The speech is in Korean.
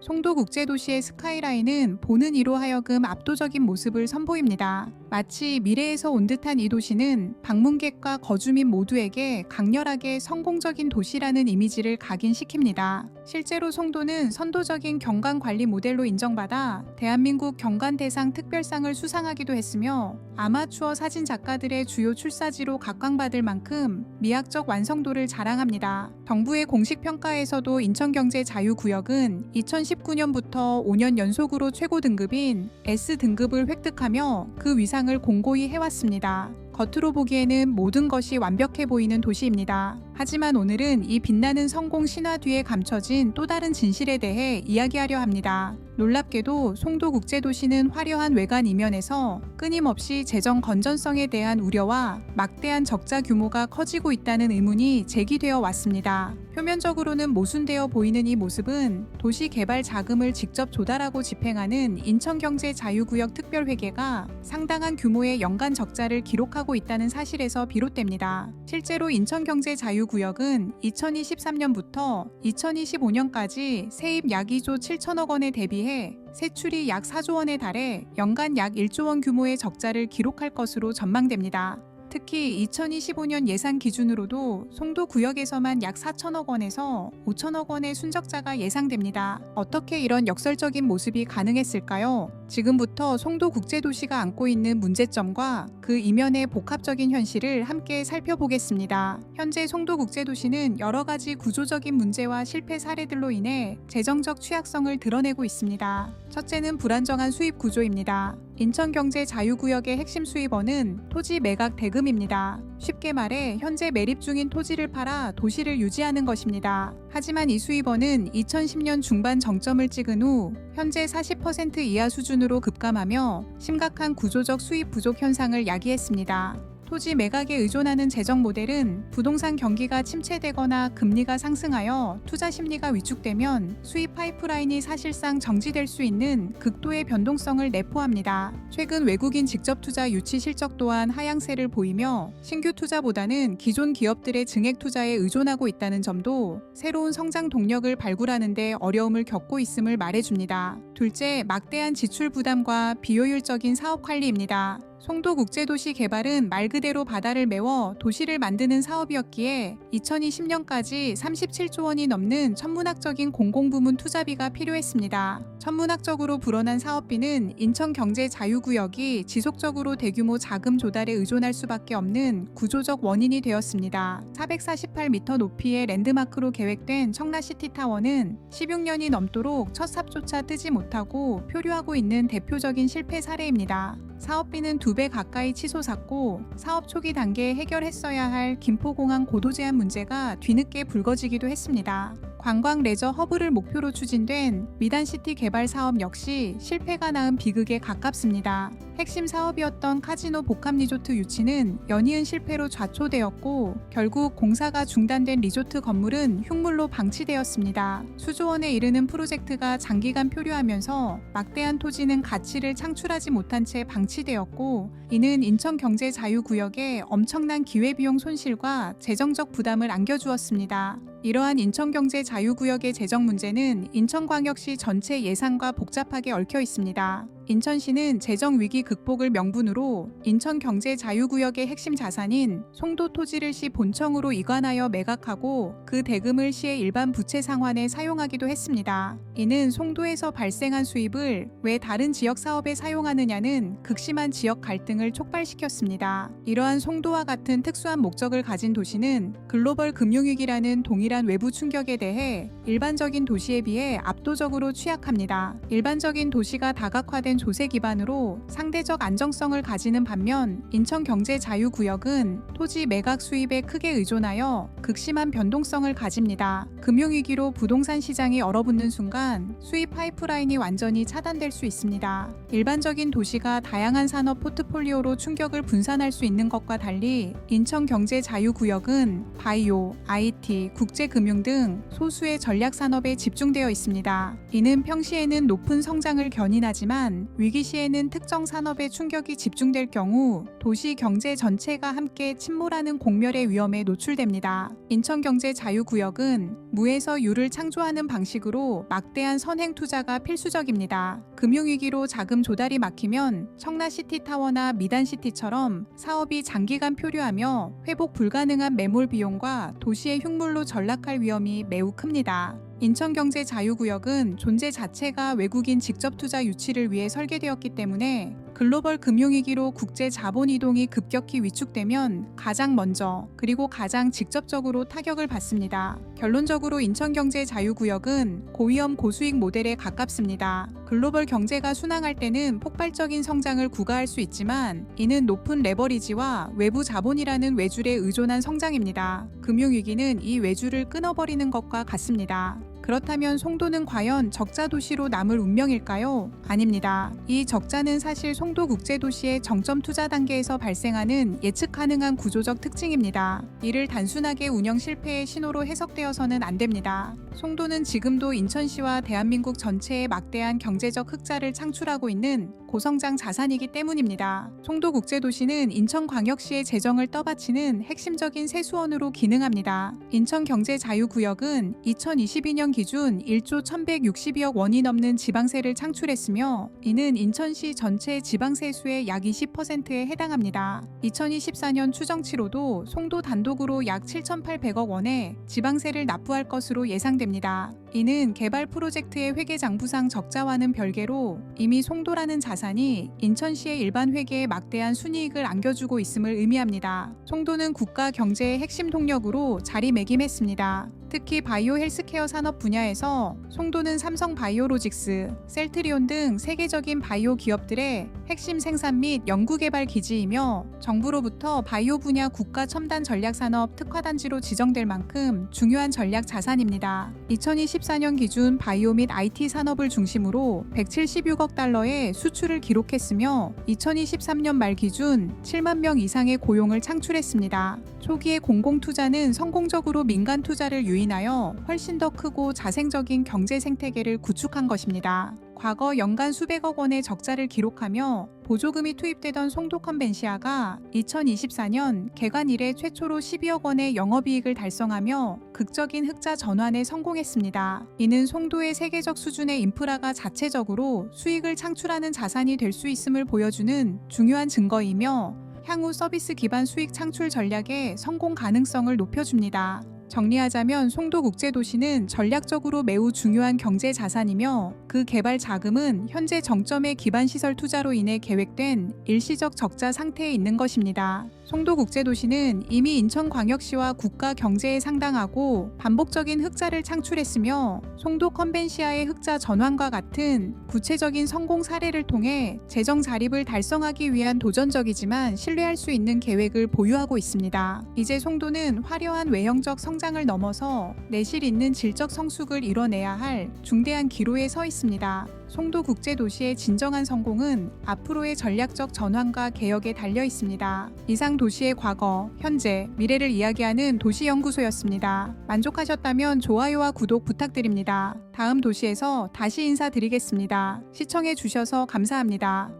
송도 국제도시의 스카이라인은 보는 이로 하여금 압도적인 모습을 선보입니다. 마치 미래에서 온 듯한 이 도시는 방문객과 거주민 모두에게 강렬하게 성공적인 도시라는 이미지를 각인시킵니다. 실제로 송도는 선도적인 경관 관리 모델로 인정받아 대한민국 경관 대상 특별상을 수상하기도 했으며 아마추어 사진 작가들의 주요 출사지로 각광받을 만큼 미학적 완성도를 자랑합니다. 정부의 공식 평가에서도 인천경제 자유구역은 2019년부터 5년 연속으로 최고 등급인 S 등급을 획득하며 그 위상 을 공고히 해왔습니다. 겉으로 보기에는 모든 것이 완벽해 보이는 도시입니다. 하지만 오늘은 이 빛나는 성공 신화 뒤에 감춰진 또 다른 진실에 대해 이야기하려 합니다. 놀랍게도 송도 국제도시는 화려한 외관 이면에서 끊임없이 재정 건전성에 대한 우려와 막대한 적자 규모가 커지고 있다는 의문이 제기되어 왔습니다. 표면적으로는 모순되어 보이는 이 모습은 도시 개발 자금을 직접 조달하고 집행하는 인천경제 자유구역 특별회계가 상당한 규모의 연간 적자를 기록하고 있다는 사실에서 비롯됩니다. 실제로 인천경제 자유구역은 2023년부터 2025년까지 세입 약 2조 7천억 원에 대비해 세출이 약 4조 원에 달해 연간 약 1조 원 규모의 적자를 기록할 것으로 전망됩니다. 특히 2025년 예산 기준으로도 송도 구역에서만 약 4천억 원에서 5천억 원의 순적자가 예상됩니다. 어떻게 이런 역설적인 모습이 가능했을까요? 지금부터 송도 국제도시가 안고 있는 문제점과 그 이면의 복합적인 현실을 함께 살펴보겠습니다. 현재 송도 국제도시는 여러 가지 구조적인 문제와 실패 사례들로 인해 재정적 취약성을 드러내고 있습니다. 첫째는 불안정한 수입 구조입니다. 인천경제 자유구역의 핵심 수입원은 토지 매각 대금입니다. 쉽게 말해 현재 매립 중인 토지를 팔아 도시를 유지하는 것입니다. 하지만 이 수입원은 2010년 중반 정점을 찍은 후 현재 40% 이하 수준으로 급감하며 심각한 구조적 수입 부족 현상을 야기했습니다. 토지 매각에 의존하는 재정 모델은 부동산 경기가 침체되거나 금리가 상승하여 투자 심리가 위축되면 수입 파이프라인이 사실상 정지될 수 있는 극도의 변동성을 내포합니다. 최근 외국인 직접 투자 유치 실적 또한 하향세를 보이며 신규 투자보다는 기존 기업들의 증액 투자에 의존하고 있다는 점도 새로운 성장 동력을 발굴하는데 어려움을 겪고 있음을 말해줍니다. 둘째, 막대한 지출 부담과 비효율적인 사업 관리입니다. 송도 국제도시 개발은 말 그대로 바다를 메워 도시를 만드는 사업이었기에 2020년까지 37조 원이 넘는 천문학적인 공공부문 투자비가 필요했습니다. 천문학적으로 불어난 사업비는 인천 경제 자유구역이 지속적으로 대규모 자금 조달에 의존할 수밖에 없는 구조적 원인이 되었습니다. 448m 높이의 랜드마크로 계획된 청라시티 타워는 16년이 넘도록 첫 삽조차 뜨지 못하고 표류하고 있는 대표적인 실패 사례입니다. 사업비는 두 배 가까이 치솟았고 사업 초기 단계에 해결했어야 할 김포공항 고도 제한 문제가 뒤늦게 불거지기도 했습니다. 관광 레저 허브를 목표로 추진된 미단시티 개발 사업 역시 실패가 낳은 비극에 가깝습니다. 핵심 사업이었던 카지노 복합 리조트 유치는 연이은 실패로 좌초되었고 결국 공사가 중단된 리조트 건물은 흉물로 방치되었습니다. 수조 원에 이르는 프로젝트가 장기간 표류하면서 막대한 토지는 가치를 창출하지 못한 채 방치되었고 이는 인천경제자유구역에 엄청난 기회비용 손실과 재정적 부담을 안겨주었습니다. 이러한 인천경제 자유구역의 재정 문제는 인천광역시 전체 예산과 복잡하게 얽혀 있습니다. 인천시는 재정 위기 극복을 명분으로 인천 경제 자유구역의 핵심 자산인 송도 토지를 시 본청으로 이관하여 매각하고 그 대금을 시의 일반 부채 상환에 사용하기도 했습니다. 이는 송도에서 발생한 수입을 왜 다른 지역 사업에 사용하느냐는 극심한 지역 갈등을 촉발시켰습니다. 이러한 송도와 같은 특수한 목적을 가진 도시는 글로벌 금융위기라는 동일한 외부 충격에 대해 일반적인 도시에 비해 압도적으로 취약합니다. 일반적인 도시가 다각화된 조세 기반으로 상대적 안정성을 가지는 반면 인천 경제 자유구역은 토지 매각 수입에 크게 의존하여 극심한 변동성을 가집니다. 금융위기로 부동산 시장이 얼어붙는 순간 수입 파이프라인이 완전히 차단될 수 있습니다. 일반적인 도시가 다양한 산업 포트폴리오로 충격을 분산할 수 있는 것과 달리 인천 경제 자유구역은 바이오, IT, 국제금융 등 소수의 전략 산업에 집중되어 있습니다. 이는 평시에는 높은 성장을 견인하지만 위기 시에는 특정 산업에 충격이 집중될 경우 도시 경제 전체가 함께 침몰하는 공멸의 위험에 노출됩니다. 인천 경제 자유구역은 무에서 유를 창조하는 방식으로 막대한 선행 투자가 필수적입니다. 금융위기로 자금 조달이 막히면 청라시티타워나 미단시티처럼 사업이 장기간 표류하며 회복 불가능한 매몰 비용과 도시의 흉물로 전락할 위험이 매우 큽니다. 인천경제자유구역은 존재 자체가 외국인 직접 투자 유치를 위해 설계되었기 때문에 글로벌 금융위기로 국제 자본 이동이 급격히 위축되면 가장 먼저 그리고 가장 직접적으로 타격을 받습니다. 결론적으로 인천경제 자유구역은 고위험 고수익 모델에 가깝습니다. 글로벌 경제가 순항할 때는 폭발적인 성장을 구가할 수 있지만 이는 높은 레버리지와 외부 자본이라는 외줄에 의존한 성장입니다. 금융위기는 이 외줄을 끊어버리는 것과 같습니다. 그렇다면 송도는 과연 적자 도시로 남을 운명일까요? 아닙니다. 이 적자는 사실 송도 국제도시의 정점 투자 단계에서 발생하는 예측 가능한 구조적 특징입니다. 이를 단순하게 운영 실패의 신호로 해석되어서는 안 됩니다. 송도는 지금도 인천시와 대한민국 전체에 막대한 경제적 흑자를 창출하고 있는 고성장 자산이기 때문입니다. 송도 국제도시는 인천광역시의 재정을 떠받치는 핵심적인 세수원으로 기능합니다. 인천경제자유구역은 2022년 기준 1조 1162억 원이 넘는 지방세를 창출했으며 이는 인천시 전체 지방세수의 약 20%에 해당합니다. 2024년 추정치로도 송도 단독으로 약 7,800억 원의 지방세를 납부할 것으로 예상됩니다. 이는 개발 프로젝트의 회계장부상 적자와는 별개로 이미 송도라는 자산이 인천시의 일반 회계에 막대한 순이익을 안겨주고 있음을 의미합니다. 송도는 국가 경제의 핵심 동력으로 자리매김했습니다. 특히 바이오 헬스케어 산업 분야에서 송도는 삼성 바이오로직스, 셀트리온 등 세계적인 바이오 기업들의 핵심 생산 및 연구개발 기지이며 정부로부터 바이오 분야 국가 첨단 전략 산업 특화단지로 지정될 만큼 중요한 전략 자산입니다. 2024년 기준 바이오 및 IT 산업을 중심으로 176억 달러의 수출을 기록했으며 2023년 말 기준 7만 명 이상의 고용을 창출했습니다. 초기의 공공 투자는 성공적으로 민간 투자를 유인하여 훨씬 더 크고 자생적인 경제 생태계를 구축한 것입니다. 과거 연간 수백억 원의 적자를 기록하며 보조금이 투입되던 송도 컨벤시아가 2024년 개관 이래 최초로 12억 원의 영업이익을 달성하며 극적인 흑자 전환에 성공했습니다. 이는 송도의 세계적 수준의 인프라가 자체적으로 수익을 창출하는 자산이 될 수 있음을 보여주는 중요한 증거이며 향후 서비스 기반 수익 창출 전략의 성공 가능성을 높여줍니다. 정리하자면 송도 국제도시는 전략적으로 매우 중요한 경제 자산이며 그 개발 자금은 현재 정점의 기반 시설 투자로 인해 계획된 일시적 적자 상태에 있는 것입니다. 송도국제도시는 이미 인천광역시와 국가 경제에 상당하고 반복적인 흑자를 창출했으며 송도 컨벤시아의 흑자 전환과 같은 구체적인 성공 사례를 통해 재정 자립을 달성하기 위한 도전적이지만 신뢰할 수 있는 계획을 보유하고 있습니다. 이제 송도는 화려한 외형적 성장을 넘어서 내실 있는 질적 성숙을 이뤄내야 할 중대한 기로에 서 있습니다. 송도 국제도시의 진정한 성공은 앞으로의 전략적 전환과 개혁에 달려 있습니다. 이상 도시의 과거, 현재, 미래를 이야기하는 도시연구소였습니다. 만족하셨다면 좋아요와 구독 부탁드립니다. 다음 도시에서 다시 인사드리겠습니다. 시청해 주셔서 감사합니다.